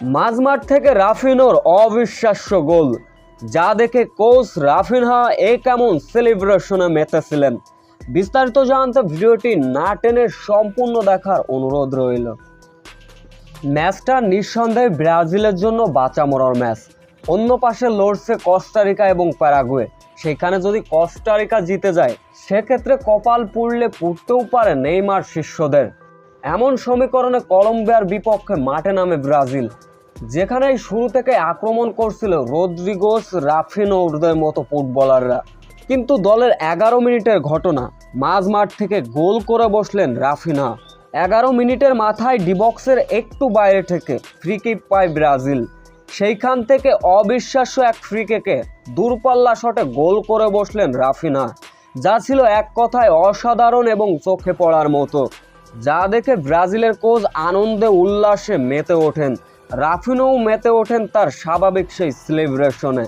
মাঝমাঠ থেকে রাফিনোর অবিশ্বাস্য গোল। যা দেখে কোচ রাফিনহা এ কেমন সেলিব্রেশনে মেতেছিলেন। বিস্তারিত জানতে ভিডিওটি না টেনে সম্পূর্ণ দেখার অনুরোধ রইল। ম্যাচটা নিঃসন্দেহে ব্রাজিলের জন্য বাঁচা মরার ম্যাচ। অন্য পাশে লড়ছে কস্টারিকা এবং প্যারাগুয়ে। সেখানে যদি কস্টারিকা জিতে যায়, সেক্ষেত্রে কপাল পুড়লে পুড়তেও পারে নেইমার শিষ্যদের। এমন সমীকরণে কলম্বিয়ার বিপক্ষে মাঠে নামে ব্রাজিল। যেখানে শুরু থেকে আক্রমণ করছিল রদ্রিগোস রাফিনোদের মতো ফুটবলাররা। কিন্তু দলের এগারো মিনিটের ঘটনা, মাঝ মাঠ থেকে গোল করে বসলেন রাফিনা। এগারো মিনিটের মাথায় ডিবক্সের একটু বাইরে থেকে ফ্রি কিক পায় ব্রাজিল। সেইখান থেকে অবিশ্বাস্য এক ফ্রি কিকে দূরপাল্লা শটে গোল করে বসলেন রাফিনা, যা ছিল এক কথায় অসাধারণ এবং চোখে পড়ার মতো। যা দেখে ব্রাজিলের কোচ আনন্দে উল্লাসে মেতে ওঠেন। রাফিনোও মেতে ওঠেন তার স্বাভাবিক সেই সেলিব্রেশনে